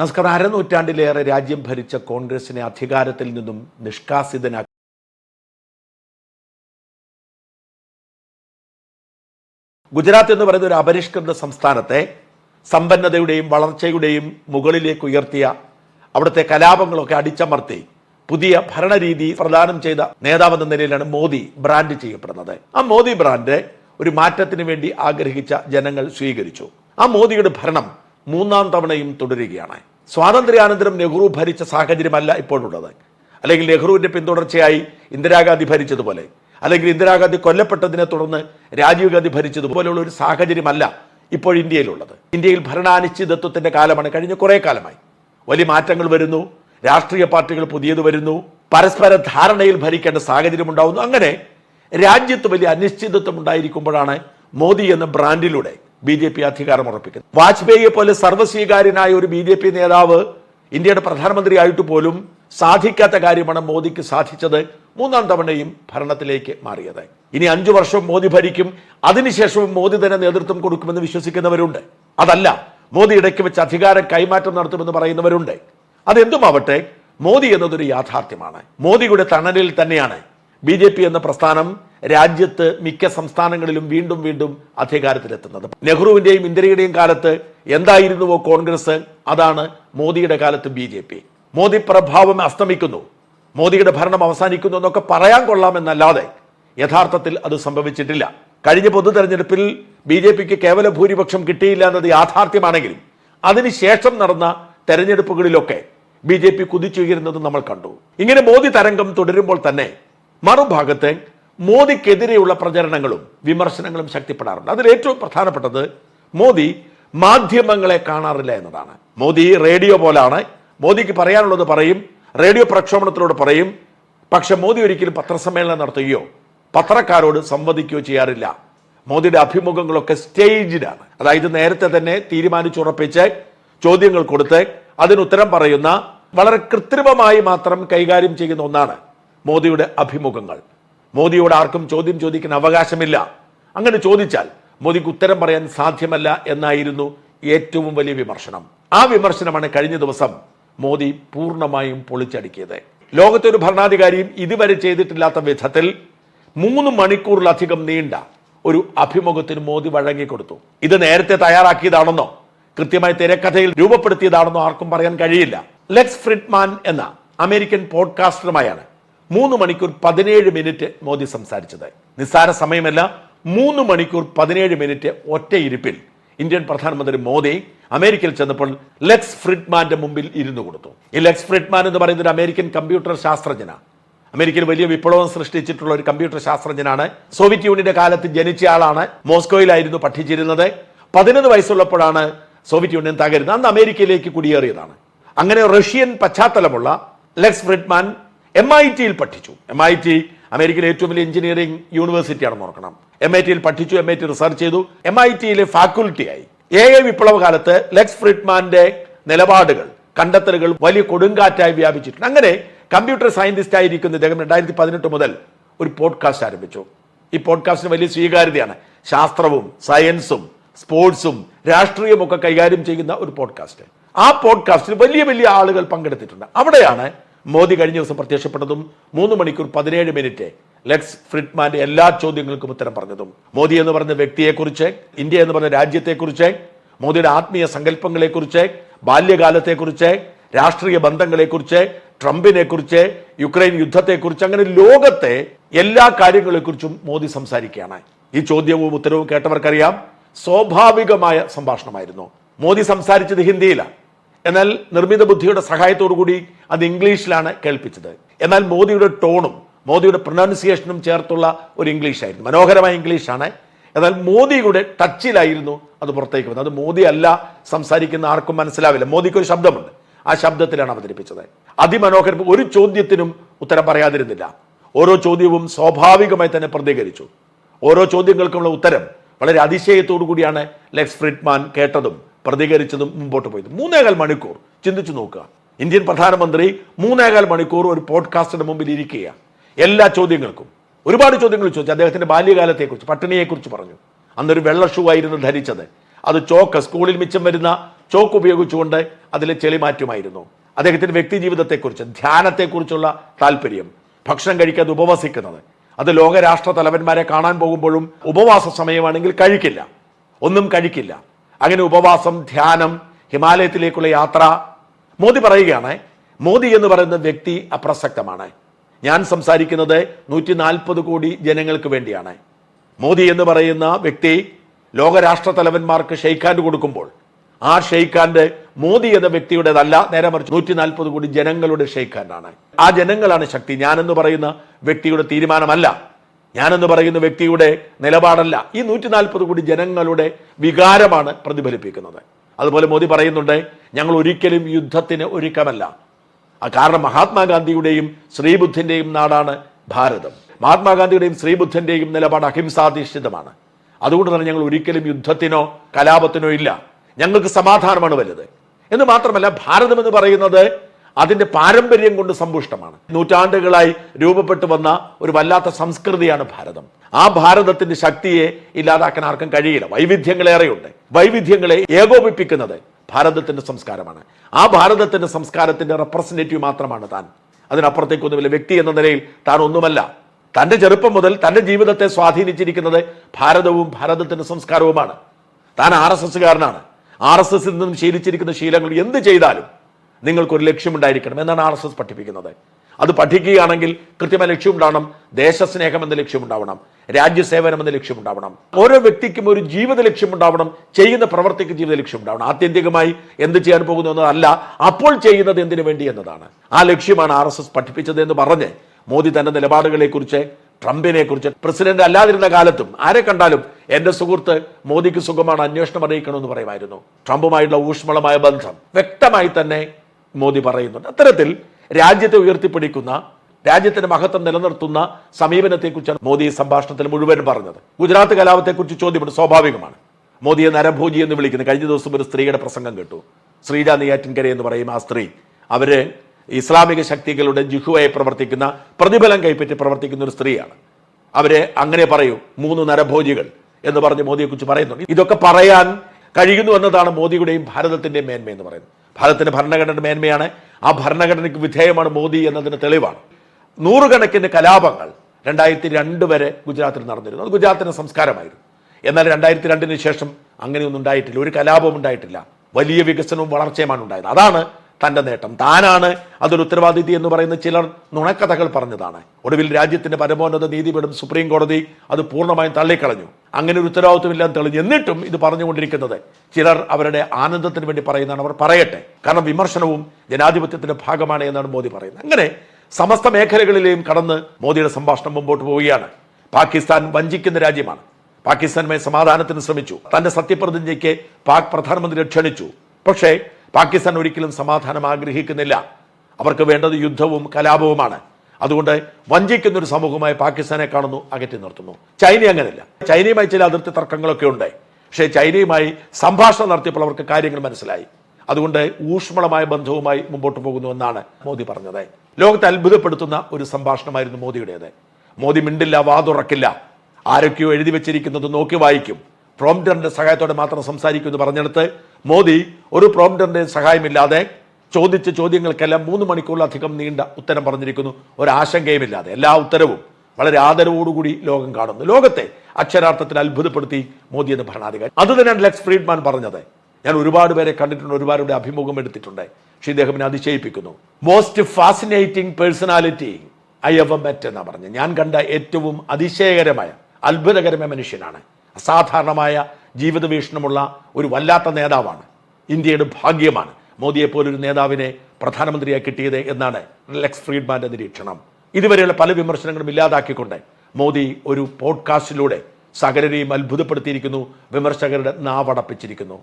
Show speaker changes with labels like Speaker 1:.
Speaker 1: നമസ്കാരം. അരനൂറ്റാണ്ടിലേറെ രാജ്യം ഭരിച്ച കോൺഗ്രസിനെ അധികാരത്തിൽ നിന്നും നിഷ്കാസിതനാക്കി. ഗുജറാത്ത് എന്ന് പറയുന്ന ഒരു അപരിഷ്കൃത സംസ്ഥാനത്തെ സമ്പന്നതയുടെയും വളർച്ചയുടെയും മുകളിലേക്ക് ഉയർത്തിയ അവിടുത്തെ കലാപങ്ങളൊക്കെ അടിച്ചമർത്തി പുതിയ ഭരണരീതി പ്രദാനം ചെയ്ത നേതാവെന്ന നിലയിലാണ് മോദി ബ്രാൻഡ് ചെയ്യപ്പെടുന്നത്. ആ മോദി ബ്രാൻഡ് ഒരു മാറ്റത്തിന് വേണ്ടി ആഗ്രഹിച്ച ജനങ്ങൾ സ്വീകരിച്ചു. ആ മോദിയുടെ ഭരണം മൂന്നാം തവണയും തുടരുകയാണ്. സ്വാതന്ത്ര്യാനന്തരം നെഹ്റു ഭരിച്ച സാഹചര്യമല്ല ഇപ്പോഴുള്ളത്. അല്ലെങ്കിൽ നെഹ്റുവിന്റെ പിന്തുടർച്ചയായി ഇന്ദിരാഗാന്ധി ഭരിച്ചതുപോലെ അല്ലെങ്കിൽ ഇന്ദിരാഗാന്ധി കൊല്ലപ്പെട്ടതിനെ തുടർന്ന് രാജീവ് ഗാന്ധി ഭരിച്ചതുപോലെയുള്ള ഒരു സാഹചര്യമല്ല ഇപ്പോൾ ഇന്ത്യയിലുള്ളത്. ഇന്ത്യയിൽ ഭരണാനിശ്ചിതത്വത്തിന്റെ കാലമാണ് കഴിഞ്ഞ കുറേ കാലമായി. വലിയ മാറ്റങ്ങൾ വരുന്നു രാഷ്ട്രീയ പാർട്ടികൾ പുതിയത് വരുന്നു പരസ്പര ധാരണയിൽ ഭരിക്കേണ്ട സാഹചര്യം ഉണ്ടാവുന്നു. അങ്ങനെ രാജ്യത്ത് വലിയ അനിശ്ചിതത്വം ഉണ്ടായിരിക്കുമ്പോഴാണ് മോദി എന്ന ബ്രാൻഡിലൂടെ ബി ജെ പി അധികാരം ഉറപ്പിക്കുന്നത് വാജ്പേയിയെ പോലെ സർവസ്വീകാര്യനായ ഒരു ബി ജെ പി നേതാവ് ഇന്ത്യയുടെ പ്രധാനമന്ത്രിയായിട്ട് പോലും സാധിക്കാത്ത കാര്യമാണ് മോദിക്ക് സാധിച്ചത് മൂന്നാം തവണയും ഭരണത്തിലേക്ക് മാറിയത്. ഇനി അഞ്ചു വർഷം മോദി ഭരിക്കും അതിനുശേഷവും മോദി തന്നെ നേതൃത്വം കൊടുക്കുമെന്ന് വിശ്വസിക്കുന്നവരുണ്ട്. അതല്ല മോദി ഇടയ്ക്ക് വെച്ച് അധികാരം കൈമാറ്റം നടത്തുമെന്ന് പറയുന്നവരുണ്ട്. അതെന്തുമാവട്ടെ മോദി എന്നതൊരു യാഥാർത്ഥ്യമാണ്. മോദിയുടെ തണലിൽ തന്നെയാണ് ബി എന്ന പ്രസ്ഥാനം രാജ്യത്ത് മിക്ക സംസ്ഥാനങ്ങളിലും വീണ്ടും വീണ്ടും അധികാരത്തിലെത്തുന്നത്. നെഹ്റുവിന്റെയും ഇന്ദിരയുടെയും കാലത്ത് എന്തായിരുന്നുവോ കോൺഗ്രസ്? അതാണ് മോദിയുടെ കാലത്ത് ബി ജെ പി. മോദി പ്രഭാവം അസ്തമിക്കുന്നു. മോദിയുടെ ഭരണം അവസാനിക്കുന്നു എന്നൊക്കെ പറയാൻ കൊള്ളാമെന്നല്ലാതെ യഥാർത്ഥത്തിൽ അത് സംഭവിച്ചിട്ടില്ല. കഴിഞ്ഞ പൊതു തെരഞ്ഞെടുപ്പിൽ ബി ജെ പിക്ക് കേവല ഭൂരിപക്ഷം കിട്ടിയില്ല എന്നത് യാഥാർത്ഥ്യമാണെങ്കിലും അതിനുശേഷം നടന്ന തെരഞ്ഞെടുപ്പുകളിലൊക്കെ ബി ജെ പി കുതിച്ചുയരുന്നത് നമ്മൾ കണ്ടു. ഇങ്ങനെ മോദി തരംഗം തുടരുമ്പോൾ തന്നെ മറുഭാഗത്ത് മോദിക്കെതിരെയുള്ള പ്രചരണങ്ങളും വിമർശനങ്ങളും ശക്തിപ്പെടാറുണ്ട്. അതിൽ ഏറ്റവും പ്രധാനപ്പെട്ടത് മോദി മാധ്യമങ്ങളെ കാണാറില്ല എന്നതാണ്. മോദി റേഡിയോ പോലാണ്. മോദിക്ക് പറയാനുള്ളത് പറയും റേഡിയോ പ്രക്ഷോഭണത്തിലൂടെ പറയും. പക്ഷെ മോദി ഒരിക്കലും പത്രസമ്മേളനം നടത്തുകയോ പത്രക്കാരോട് സംവദിക്കുകയോ ചെയ്യാറില്ല. മോദിയുടെ അഭിമുഖങ്ങളൊക്കെ സ്റ്റേജിലാണ്. അതായത് നേരത്തെ തന്നെ തീരുമാനിച്ചുറപ്പിച്ച് ചോദ്യങ്ങൾ കൊടുത്ത് അതിന് ഉത്തരം പറയുന്ന വളരെ കൃത്രിമമായി മാത്രം കൈകാര്യം ചെയ്യുന്ന ഒന്നാണ് മോദിയുടെ അഭിമുഖങ്ങൾ. മോദിയോട് ആർക്കും ചോദ്യം ചോദിക്കാൻ അവകാശമില്ല. അങ്ങനെ ചോദിച്ചാൽ മോദിക്ക് ഉത്തരം പറയാൻ സാധ്യമല്ല എന്നായിരുന്നു ഏറ്റവും വലിയ വിമർശനം. ആ വിമർശനമാണ് കഴിഞ്ഞ ദിവസം മോദി പൂർണമായും പൊളിച്ചടുക്കിയത്. ലോകത്തെ ഒരു ഭരണാധികാരിയും ഇതുവരെ ചെയ്തിട്ടില്ലാത്ത വിധത്തിൽ മൂന്ന് മണിക്കൂറിലധികം നീണ്ട ഒരു അഭിമുഖത്തിന് മോദി വഴങ്ങിക്കൊടുത്തു. ഇത് നേരത്തെ തയ്യാറാക്കിയതാണെന്നോ കൃത്യമായി തിരക്കഥയിൽ രൂപപ്പെടുത്തിയതാണെന്നോ ആർക്കും പറയാൻ കഴിയില്ല. ലെക്സ് ഫ്രിഡ്മാൻ എന്ന അമേരിക്കൻ പോഡ്കാസ്റ്ററുമായാണ് മൂന്ന് മണിക്കൂർ പതിനേഴ് മിനിറ്റ് മോദി സംസാരിച്ചത് നിസ്സാര സമയമല്ല മൂന്ന് മണിക്കൂർ പതിനേഴ് മിനിറ്റ് ഒറ്റയിരുപ്പിൽ ഇന്ത്യൻ പ്രധാനമന്ത്രി മോദി അമേരിക്കയിൽ ചെന്നപ്പോൾ ലെക്സ് ഫ്രിഡ്മാന്റെ മുമ്പിൽ ഇരുന്നു കൊടുത്തു. ഈ ലെക്സ് ഫ്രിഡ്മാൻ എന്ന് പറയുന്ന ഒരു അമേരിക്കൻ കമ്പ്യൂട്ടർ ശാസ്ത്രജ്ഞന. അമേരിക്കയിൽ വലിയ വിപ്ലവം സൃഷ്ടിച്ചിട്ടുള്ള ഒരു കമ്പ്യൂട്ടർ ശാസ്ത്രജ്ഞനാണ്. സോവിയറ്റ് യൂണിയന്റെ കാലത്ത് ജനിച്ച ആളാണ്. മോസ്കോയിലായിരുന്നു പഠിച്ചിരുന്നത്. പതിനൊന്ന് വയസ്സുള്ളപ്പോഴാണ് സോവിയറ്റ് യൂണിയൻ തകരുന്നത്. അന്ന് അമേരിക്കയിലേക്ക് കുടിയേറിയതാണ്. അങ്ങനെ റഷ്യൻ പശ്ചാത്തലമുള്ള ലെക്സ് ഫ്രിഡ്മാൻ എം ഐ ടിയിൽ പഠിച്ചു. എം ഐ ടി അമേരിക്കയിലെ ഏറ്റവും വലിയ എഞ്ചിനീയറിംഗ് യൂണിവേഴ്സിറ്റിയാണെന്ന് ഓർക്കണം. എം ഐ ടിയിൽ പഠിച്ചു എം ഐ ടി റിസർച്ച് ചെയ്തു. എം ഐ ടിയിലെ ഫാക്കൽറ്റിയായി എ ഐ വിപ്ലവ കാലത്ത് ലെക്സ് ഫ്രിഡ്മാന്റെ നിലപാടുകൾ കണ്ടെത്തലുകൾ വലിയ കൊടുങ്കാറ്റായി വ്യാപിച്ചിട്ടുണ്ട്. അങ്ങനെ കമ്പ്യൂട്ടർ സയന്റിസ്റ്റ് ആയിരിക്കുന്ന ഇദ്ദേഹം രണ്ടായിരത്തി പതിനെട്ട് മുതൽ ഒരു പോഡ്കാസ്റ്റ് ആരംഭിച്ചു. ഈ പോഡ്കാസ്റ്റിന് വലിയ സ്വീകാര്യതയാണ്. ശാസ്ത്രവും സയൻസും സ്പോർട്സും രാഷ്ട്രീയവും ഒക്കെ കൈകാര്യം ചെയ്യുന്ന ഒരു പോഡ്കാസ്റ്റ് ആ പോഡ്കാസ്റ്റിൽ വലിയ വലിയ ആളുകൾ പങ്കെടുത്തിട്ടുണ്ട്. അവിടെയാണ് മോദി കഴിഞ്ഞ ദിവസം പ്രത്യക്ഷപ്പെട്ടതും മൂന്ന് മണിക്കൂർ പതിനേഴ് മിനിറ്റ് ലെക്സ് ഫ്രിഡ്മാന്റെ എല്ലാ ചോദ്യങ്ങൾക്കും ഉത്തരം പറഞ്ഞതും. മോദി എന്ന് പറഞ്ഞ വ്യക്തിയെക്കുറിച്ച് ഇന്ത്യ എന്ന് പറഞ്ഞ രാജ്യത്തെക്കുറിച്ച് മോദിയുടെ ആത്മീയ സങ്കല്പങ്ങളെക്കുറിച്ച് ബാല്യകാലത്തെക്കുറിച്ച് രാഷ്ട്രീയ ബന്ധങ്ങളെക്കുറിച്ച് ട്രംപിനെ കുറിച്ച് യുക്രൈൻ യുദ്ധത്തെക്കുറിച്ച് അങ്ങനെ ലോകത്തെ എല്ലാ കാര്യങ്ങളെക്കുറിച്ചും മോദി സംസാരിക്കുകയാണ്. ഈ ചോദ്യവും ഉത്തരവും കേട്ടവർക്കറിയാം. സ്വാഭാവികമായ സംഭാഷണമായിരുന്നു. മോദി സംസാരിച്ചത് ഹിന്ദിയിലാണ്. എന്നാൽ നിർമ്മിത ബുദ്ധിയുടെ സഹായത്തോടു കൂടി അത് ഇംഗ്ലീഷിലാണ് കേൾപ്പിച്ചത്. എന്നാൽ മോദിയുടെ ടോണും മോദിയുടെ പ്രൊനൗൺസിയേഷനും ചേർത്തുള്ള ഒരു ഇംഗ്ലീഷ് ആയിരുന്നു മനോഹരമായ ഇംഗ്ലീഷാണ്. എന്നാൽ മോദിയുടെ ടച്ചിലായിരുന്നു അത് പുറത്തേക്ക് വന്നത്. അത് മോദി അല്ല സംസാരിക്കുന്ന ആർക്കും മനസ്സിലാവില്ല. മോദിക്ക് ഒരു ശബ്ദമുണ്ട്. ആ ശബ്ദത്തിലാണ് അവതരിപ്പിച്ചത്. അതിമനോഹരം ഒരു ചോദ്യത്തിനും ഉത്തരം പറയാതിരുന്നില്ല. ഓരോ ചോദ്യവും സ്വാഭാവികമായി തന്നെ പ്രതികരിച്ചു. ഓരോ ചോദ്യങ്ങൾക്കുമുള്ള ഉത്തരം വളരെ അതിശയത്തോടു കൂടിയാണ് ലെക്സ് ഫ്രിഡ്മാൻ കേട്ടതും. പ്രതികരിച്ചതും മുമ്പോട്ട് പോയത്. മൂന്നേകാൽ മണിക്കൂർ ചിന്തിച്ചു നോക്കുക. ഇന്ത്യൻ പ്രധാനമന്ത്രി മൂന്നേകാൽ മണിക്കൂർ ഒരു പോഡ്കാസ്റ്റിന് മുമ്പിൽ ഇരിക്കുക എല്ലാ ചോദ്യങ്ങൾക്കും. ഒരുപാട് ചോദ്യങ്ങൾ ചോദിച്ചു. അദ്ദേഹത്തിന്റെ ബാല്യകാലത്തെക്കുറിച്ച് പട്ടിണിയെക്കുറിച്ച് പറഞ്ഞു. അന്നൊരു വെള്ള ഷൂ ആയിരുന്നു ധരിച്ചത്. അത് ചോക്ക് സ്കൂളിൽ മിച്ചം വരുന്ന ചോക്ക് ഉപയോഗിച്ചുകൊണ്ട് അതിലെ ചെളി മാറ്റുമായിരുന്നു. അദ്ദേഹത്തിന്റെ വ്യക്തി ജീവിതത്തെക്കുറിച്ച് ധ്യാനത്തെക്കുറിച്ചുള്ള താല്പര്യം ഭക്ഷണം കഴിക്കാതെ ഉപവസിക്കുന്നത്. അത് ലോകരാഷ്ട്ര തലവന്മാരെ കാണാൻ പോകുമ്പോഴും ഉപവാസ സമയമാണെങ്കിൽ കഴിക്കില്ല. ഒന്നും കഴിക്കില്ല. അങ്ങനെ ഉപവാസം ധ്യാനം ഹിമാലയത്തിലേക്കുള്ള യാത്ര. മോദി പറയുകയാണ് മോദി എന്ന് പറയുന്ന വ്യക്തി അപ്രസക്തമാണ്. ഞാൻ സംസാരിക്കുന്നത് നൂറ്റി നാൽപ്പത് കോടി ജനങ്ങൾക്ക് വേണ്ടിയാണ്. മോദി എന്ന് പറയുന്ന വ്യക്തി ലോകരാഷ്ട്ര തലവന്മാർക്ക് ഷെയ്ഖാൻഡ് കൊടുക്കുമ്പോൾ ആ ഷെയ്ഖാൻഡ് മോദി എന്ന വ്യക്തിയുടേതല്ല നേരെ മറിച്ച് നൂറ്റി നാൽപ്പത് കോടി ജനങ്ങളുടെ ഷെയ്ഖാൻഡാണ്. ആ ജനങ്ങളാണ് ശക്തി. ഞാനെന്ന് പറയുന്ന വ്യക്തിയുടെ തീരുമാനമല്ല. ഞാനെന്ന് പറയുന്ന വ്യക്തിയുടെ നിലപാടല്ല. ഈ നൂറ്റി നാൽപ്പത് കോടി ജനങ്ങളുടെ വികാരമാണ് പ്രതിഫലിപ്പിക്കുന്നത്. അതുപോലെ മോദി പറയുന്നുണ്ട് ഞങ്ങൾ ഒരിക്കലും യുദ്ധത്തിന് ഒരുക്കമല്ല. കാരണം മഹാത്മാഗാന്ധിയുടെയും ശ്രീബുദ്ധിന്റെയും നാടാണ് ഭാരതം. മഹാത്മാഗാന്ധിയുടെയും ശ്രീബുദ്ധന്റെയും നിലപാട് അഹിംസാധിഷ്ഠിതമാണ്. അതുകൊണ്ട് തന്നെ ഞങ്ങൾ ഒരിക്കലും യുദ്ധത്തിനോ കലാപത്തിനോ ഇല്ല. ഞങ്ങൾക്ക് സമാധാനമാണ് വലുത്. എന്ന് മാത്രമല്ല ഭാരതം എന്ന് പറയുന്നത് അതിന്റെ പാരമ്പര്യം കൊണ്ട് സമ്പുഷ്ടമാണ്. നൂറ്റാണ്ടുകളായി രൂപപ്പെട്ടു വന്ന ഒരു വല്ലാത്ത സംസ്കൃതിയാണ് ഭാരതം. ആ ഭാരതത്തിന്റെ ശക്തിയെ ഇല്ലാതാക്കാൻ ആർക്കും കഴിയില്ല. വൈവിധ്യങ്ങളേറെയുണ്ട്. വൈവിധ്യങ്ങളെ ഏകോപിപ്പിക്കുന്നത് ഭാരതത്തിന്റെ സംസ്കാരമാണ്. ആ ഭാരതത്തിന്റെ സംസ്കാരത്തിന്റെ റെപ്രസെന്റേറ്റീവ് മാത്രമാണ് താൻ. അതിനപ്പുറത്തേക്കൊന്നും വലിയ വ്യക്തി എന്ന നിലയിൽ താൻ ഒന്നുമല്ല. തന്റെ ചെറുപ്പം മുതൽ തന്റെ ജീവിതത്തെ സ്വാധീനിച്ചിരിക്കുന്നത് ഭാരതവും ഭാരതത്തിന്റെ സംസ്കാരവുമാണ്. താൻ ആർ എസ് എസ്സുകാരനാണ്. ആർ എസ് എസിൽ നിന്നും ശീലിച്ചിരിക്കുന്ന ശീലങ്ങൾ എന്ത് ചെയ്താലും നിങ്ങൾക്കൊരു ലക്ഷ്യമുണ്ടായിരിക്കണം എന്നാണ് ആർ എസ് എസ് പഠിപ്പിക്കുന്നത്. അത് പഠിക്കുകയാണെങ്കിൽ കൃത്യമായ ലക്ഷ്യമുണ്ടാവണം ദേശസ്നേഹം എന്ന ലക്ഷ്യമുണ്ടാവണം രാജ്യസേവനം എന്ന ലക്ഷ്യമുണ്ടാവണം ഓരോ വ്യക്തിക്കും ഒരു ജീവിത ലക്ഷ്യമുണ്ടാവണം ചെയ്യുന്ന പ്രവർത്തിക്ക് ജീവിത ലക്ഷ്യമുണ്ടാവണം. ആത്യന്തികമായി എന്ത് ചെയ്യാൻ പോകുന്നു എന്നതല്ല അപ്പോൾ ചെയ്യുന്നത് എന്തിനു വേണ്ടി എന്നതാണ്. ആ ലക്ഷ്യമാണ് ആർ എസ് എസ് പഠിപ്പിച്ചത് എന്ന് പറഞ്ഞ് മോദി തന്റെ നിലപാടുകളെ കുറിച്ച് ട്രംപിനെ കുറിച്ച് പ്രസിഡന്റ് അല്ലാതിരുന്ന കാലത്തും ആരെ കണ്ടാലും എന്റെ സുഹൃത്ത് മോദിക്ക് സുഖമാണ് അന്വേഷണം അറിയിക്കണമെന്ന് പറയുമായിരുന്നു. ട്രംപുമായിട്ടുള്ള ഊഷ്മളമായ ബന്ധം വ്യക്തമായി തന്നെ മോദി പറയുന്നുണ്ട്. അത്തരത്തിൽ രാജ്യത്തെ ഉയർത്തിപ്പിടിക്കുന്ന രാജ്യത്തിന്റെ മഹത്വം നിലനിർത്തുന്ന സമീപനത്തെക്കുറിച്ചാണ് മോദി സംഭാഷണത്തിൽ മുഴുവൻ പറഞ്ഞത്. ഗുജറാത്ത് കലാപത്തെക്കുറിച്ച് ചോദ്യമുണ്ട്. സ്വാഭാവികമാണ്. മോദിയെ നരഭോജി എന്ന് വിളിക്കുന്നു. കഴിഞ്ഞ ദിവസം ഒരു സ്ത്രീയുടെ പ്രസംഗം കേട്ടു. ശ്രീജ നെയ്യാറ്റിൻകര എന്ന് പറയും ആ സ്ത്രീ അവർ ഇസ്ലാമിക ശക്തികളുടെ ജിഹുവായി പ്രവർത്തിക്കുന്ന പ്രതിഫലം കൈപ്പറ്റി പ്രവർത്തിക്കുന്ന ഒരു സ്ത്രീയാണ്. അവരെ അങ്ങനെ പറയൂ മൂന്ന് നരഭോജികൾ എന്ന് പറഞ്ഞ് മോദിയെക്കുറിച്ച് പറയുന്നുണ്ട്. ഇതൊക്കെ പറയാൻ കഴിയുന്നു എന്നതാണ് മോദിയുടെയും ഭാരതത്തിന്റെയും മേന്മ എന്ന് പറയുന്നത്. ഭാരതത്തിന്റെ ഭരണഘടനയുടെ മേന്മയാണ്. ആ ഭരണഘടനയ്ക്ക് വിധേയമാണ് മോദി എന്നതിന് തെളിവാണ്. നൂറുകണക്കിന് കലാപങ്ങൾ രണ്ടായിരത്തി രണ്ട് വരെ ഗുജറാത്തിൽ നടന്നിരുന്നു. അത് ഗുജറാത്തിന്റെ സംസ്കാരമായിരുന്നു. എന്നാൽ രണ്ടായിരത്തി രണ്ടിന് ശേഷം അങ്ങനെയൊന്നും ഉണ്ടായിട്ടില്ല. ഒരു കലാപവും ഉണ്ടായിട്ടില്ല. വലിയ വികസനവും വളർച്ചയുമാണ് ഉണ്ടായത്. അതാണ് തന്റെ നേട്ടം. താനാണ് അതൊരു ഉത്തരവാദിത്തി എന്ന് പറയുന്ന ചിലർ നുണക്കഥകൾ പറഞ്ഞതാണ്. ഒടുവിൽ രാജ്യത്തിന്റെ പരമോന്നത നീതിപീഠം സുപ്രീം കോടതി അത് പൂർണമായും തള്ളിക്കളഞ്ഞു. അങ്ങനെ ഒരു ഉത്തരവാദിത്വമില്ലാതെ തെളിഞ്ഞു. എന്നിട്ടും ഇത് പറഞ്ഞുകൊണ്ടിരിക്കുന്നത് ചിലർ അവരുടെ ആനന്ദത്തിന് വേണ്ടി പറയുന്നതാണ് അവർ പറയട്ടെ. കാരണം വിമർശനവും ജനാധിപത്യത്തിന്റെ ഭാഗമാണ് എന്നാണ് മോദി പറയുന്നത്. അങ്ങനെ സമസ്ത മേഖലകളിലെയും കടന്ന് മോദിയുടെ സംഭാഷണം മുമ്പോട്ട് പോവുകയാണ്. പാകിസ്ഥാൻ വഞ്ചിക്കുന്ന രാജ്യമാണ്. പാകിസ്ഥാനുമായി സമാധാനത്തിന് ശ്രമിച്ചു. തന്റെ സത്യപ്രതിജ്ഞയ്ക്ക് പാക് പ്രധാനമന്ത്രിയെ ക്ഷണിച്ചു. പക്ഷേ പാകിസ്ഥാൻ ഒരിക്കലും സമാധാനം ആഗ്രഹിക്കുന്നില്ല. അവർക്ക് വേണ്ടത് യുദ്ധവും കലാപവുമാണ്. അതുകൊണ്ട് വഞ്ചിക്കുന്ന ഒരു സമൂഹമായി പാകിസ്ഥാനെ കാണുന്നു അകറ്റി നിർത്തുന്നു. ചൈന അങ്ങനെയല്ല. ചൈനയുമായി ചില അതിർത്തി തർക്കങ്ങളൊക്കെ ഉണ്ട്. പക്ഷേ ചൈനയുമായി സംഭാഷണം നടത്തിയപ്പോൾ അവർക്ക് കാര്യങ്ങൾ മനസ്സിലായി. അതുകൊണ്ട് ഊഷ്മളമായ ബന്ധവുമായി മുമ്പോട്ട് പോകുന്നു എന്നാണ് മോദി പറഞ്ഞത്. ലോകത്തെ അത്ഭുതപ്പെടുത്തുന്ന ഒരു സംഭാഷണമായിരുന്നു മോദിയുടേത്. മോദി മിണ്ടില്ല വാതുറക്കില്ല. ആരൊക്കെയോ എഴുതി വെച്ചിരിക്കുന്നത് നോക്കി വായിക്കും. പ്രോംപ്റ്ററിന്റെ സഹായത്തോടെ മാത്രം സംസാരിക്കുമെന്ന് പറഞ്ഞെടുത്ത് മോദി ഒരു പ്രോംഡറിന്റെ സഹായമില്ലാതെ ചോദിച്ച ചോദ്യങ്ങൾക്കെല്ലാം മൂന്ന് മണിക്കൂറിലധികം നീണ്ട ഉത്തരം പറഞ്ഞിരിക്കുന്നു. ഒരാശങ്കയുമില്ലാതെ എല്ലാ ഉത്തരവും വളരെ ആദരവോടുകൂടി ലോകം കാണുന്നു. ലോകത്തെ അക്ഷരാർത്ഥത്തിൽ അത്ഭുതപ്പെടുത്തി മോദി എന്ന ഭരണാധികാരി. അത് തന്നെയാണ് ലെക്സ് ഫ്രീഡ്മാൻ പറഞ്ഞത്. ഞാൻ ഒരുപാട് പേരെ കണ്ടിട്ടുണ്ട് ഒരുപാടുടെ അഭിമുഖം എടുത്തിട്ടുണ്ട്. പക്ഷേ ഇദ്ദേഹം എന്നെ അതിശയിപ്പിക്കുന്നു. Most fascinating personality I ever met എന്നാ പറഞ്ഞത്. ഞാൻ കണ്ട ഏറ്റവും അതിശയകരമായ അത്ഭുതകരമായ മനുഷ്യനാണ്. അസാധാരണമായ ജീവിത വീക്ഷണമുള്ള ഒരു വല്ലാത്ത നേതാവാണ്. ഇന്ത്യയുടെ ഭാഗ്യമാണ്. മോദിയെ പോലൊരു നേതാവിനെ പ്രധാനമന്ത്രിയായി കിട്ടിയത് എന്നാണ് ലെക്സ് ഫ്രീഡ്മാന്റെ നിരീക്ഷണം. ഇതുവരെയുള്ള പല വിമർശനങ്ങളും ഇല്ലാതാക്കിക്കൊണ്ട് മോദി ഒരു പോഡ്കാസ്റ്റിലൂടെ സകലരെയും അത്ഭുതപ്പെടുത്തിയിരിക്കുന്നു വിമർശകരുടെ നാവടപ്പിച്ചിരിക്കുന്നു.